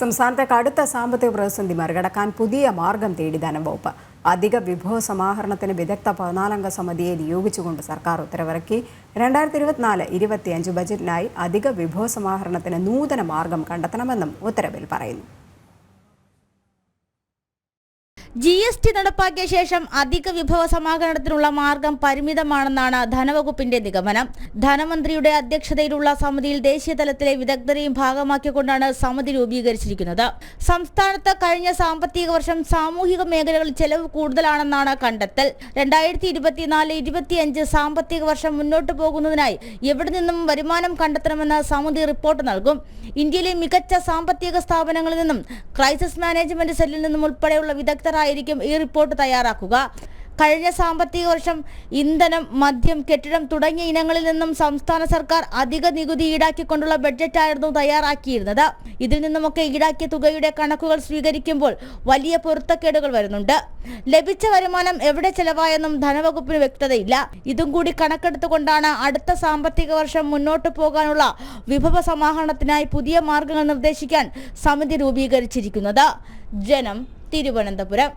സംസ്ഥാനത്തെ കടുത്ത സാമ്പത്തിക പ്രതിസന്ധി മറികടക്കാൻ പുതിയ മാർഗം തേടി ധനവകുപ്പ് അധിക വിഭവ സമാഹരണത്തിന് വിദഗ്ധ പതിനാലംഗ സമിതിയെ നിയോഗിച്ചുകൊണ്ട് സർക്കാർ ഉത്തരവിറക്കി. രണ്ടായിരത്തി ഇരുപത്തിനാല് ഇരുപത്തിയഞ്ച് ബജറ്റിനായി അധിക വിഭവ സമാഹരണത്തിന് നൂതന മാർഗം കണ്ടെത്തണമെന്നും ഉത്തരവിൽ പറയുന്നു. ജി എസ് ടി നടപ്പാക്കിയ ശേഷം അധിക വിഭവ സമാഹരണത്തിനുള്ള മാർഗം പരിമിതമാണെന്നാണ് ധനവകുപ്പിന്റെ നിഗമനം. ധനമന്ത്രിയുടെ അധ്യക്ഷതയിലുള്ള സമിതിയിൽ ദേശീയ തലത്തിലെ വിദഗ്ധരെയും ഭാഗമാക്കിക്കൊണ്ടാണ് സമിതി രൂപീകരിച്ചിരിക്കുന്നത്. സംസ്ഥാനത്ത് കഴിഞ്ഞ സാമ്പത്തിക വർഷം സാമൂഹിക മേഖലകളിൽ ചെലവ് കൂടുതലാണെന്നാണ് കണ്ടെത്തൽ. രണ്ടായിരത്തി ഇരുപത്തിനാല് ഇരുപത്തിയഞ്ച് സാമ്പത്തിക വർഷം മുന്നോട്ട് പോകുന്നതിനായി എവിടെ നിന്നും വരുമാനം കണ്ടെത്തണമെന്ന് സമിതി റിപ്പോർട്ട് നൽകും. ഇന്ത്യയിലെ മികച്ച സാമ്പത്തിക സ്ഥാപനങ്ങളിൽ നിന്നും ക്രൈസിസ് മാനേജ്മെന്റ് സെല്ലിൽ നിന്നും ഉൾപ്പെടെയുള്ള വിദഗ്ധരായിരിക്കും ഈ റിപ്പോർട്ട് തയ്യാറാക്കുക. കഴിഞ്ഞ സാമ്പത്തിക വർഷം ഇന്ധനം മദ്യം കെട്ടിടം തുടങ്ങിയ ഇനങ്ങളിൽ നിന്നും സംസ്ഥാന സർക്കാർ അധിക നികുതി ഈടാക്കിക്കൊണ്ടുള്ള ബഡ്ജറ്റായിരുന്നു തയ്യാറാക്കിയിരുന്നത്. ഇതിൽ നിന്നുമൊക്കെ ഈടാക്കിയ തുകയുടെ കണക്കുകൾ സ്വീകരിക്കുമ്പോൾ വലിയ പൊരുത്തക്കേടുകൾ വരുന്നുണ്ട്. ലഭിച്ച വരുമാനം എവിടെ ചെലവായെന്നും ധനവകുപ്പിന് വ്യക്തതയില്ല. ഇതും കൂടി കണക്കെടുത്തുകൊണ്ടാണ് അടുത്ത സാമ്പത്തിക വർഷം മുന്നോട്ടു പോകാനുള്ള വിഭവ സമാഹരണത്തിനായി പുതിയ മാർഗങ്ങൾ നിർദ്ദേശിക്കാൻ സമിതി രൂപീകരിച്ചിരിക്കുന്നത്. ജനം തിരുവനന്തപുരം.